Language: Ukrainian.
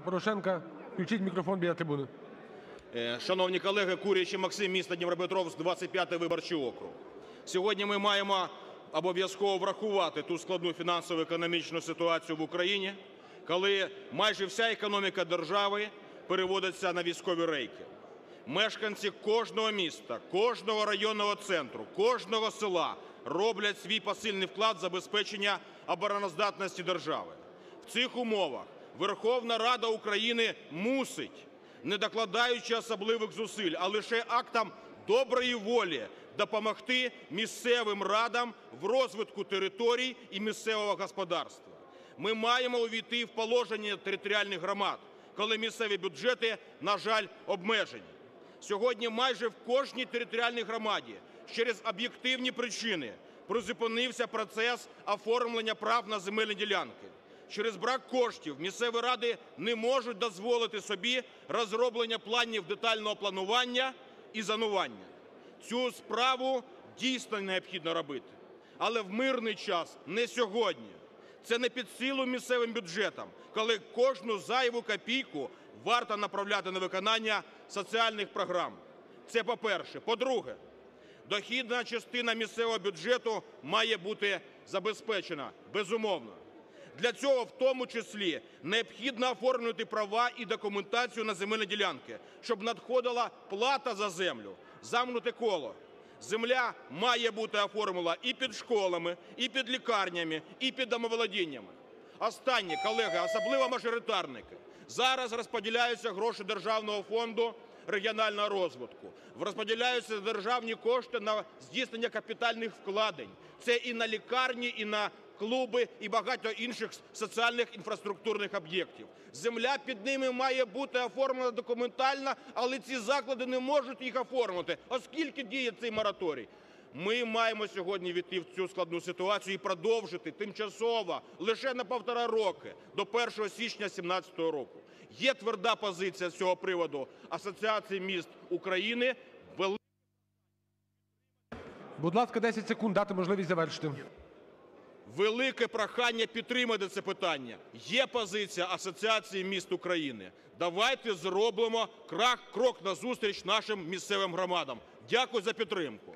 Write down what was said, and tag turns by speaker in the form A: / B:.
A: Порошенка. Включіть мікрофон біля трибуни.
B: Е, Шановні колеги, Курячий Максим, місто Дніпропетровськ, 25-й виборчий округ. Сьогодні ми маємо обов'язково врахувати ту складну фінансово-економічну ситуацію в Україні, коли майже вся економіка держави переводиться на військові рейки. Мешканці кожного міста, кожного районного центру, кожного села роблять свій посильний вклад забезпечення обороноздатності держави. В цих умовах Верховна Рада України мусить не докладаючи особливих зусиль, а лише актом доброї волі допомогти місцевим радам в розвитку територій і місцевого господарства. Ми маємо увійти в положення територіальних громад, коли місцеві бюджети, на жаль, обмежені. Сьогодні майже в кожній територіальній громаді через об'єктивні причини призупинився процес оформлення прав на земельні ділянки. Через брак коштів місцеві ради не можуть дозволити собі розроблення планів детального планування і зонування. Цю справу дійсно необхідно робити, але в мирний час, не сьогодні. Це не під силу місцевим бюджетам, коли кожну зайву копійку варто направляти на виконання соціальних програм. Це по-перше. По-друге, дохідна частина місцевого бюджету має бути забезпечена, безумовно. Для цього в тому числі необхідно оформлювати права і документацію на земельні ділянки, щоб надходила плата за землю, замкнуте коло. Земля має бути оформлена і під школами, і під лікарнями, і під домоволодіннями. Останнє, колеги, особливо мажоритарники. Зараз розподіляються гроші Державного фонду регіонального розвитку. Розподіляються державні кошти на здійснення капітальних вкладень. Це і на лікарні, і на клуби, і багато інших соціальних інфраструктурних об'єктів. Земля під ними має бути оформлена документально, але ці заклади не можуть їх оформити, оскільки діє цей мораторій. Ми маємо сьогодні війти в цю складну ситуацію і продовжити тимчасово лише на півтора роки до 1 січня 2017 року. Є тверда позиція з цього приводу Асоціації міст України.
A: Будь ласка, 10 секунд, дати можливість завершити.
B: Велике прохання підтримати це питання. Є позиція Асоціації міст України. Давайте зробимо крок, крок назустріч нашим місцевим громадам. Дякую за підтримку.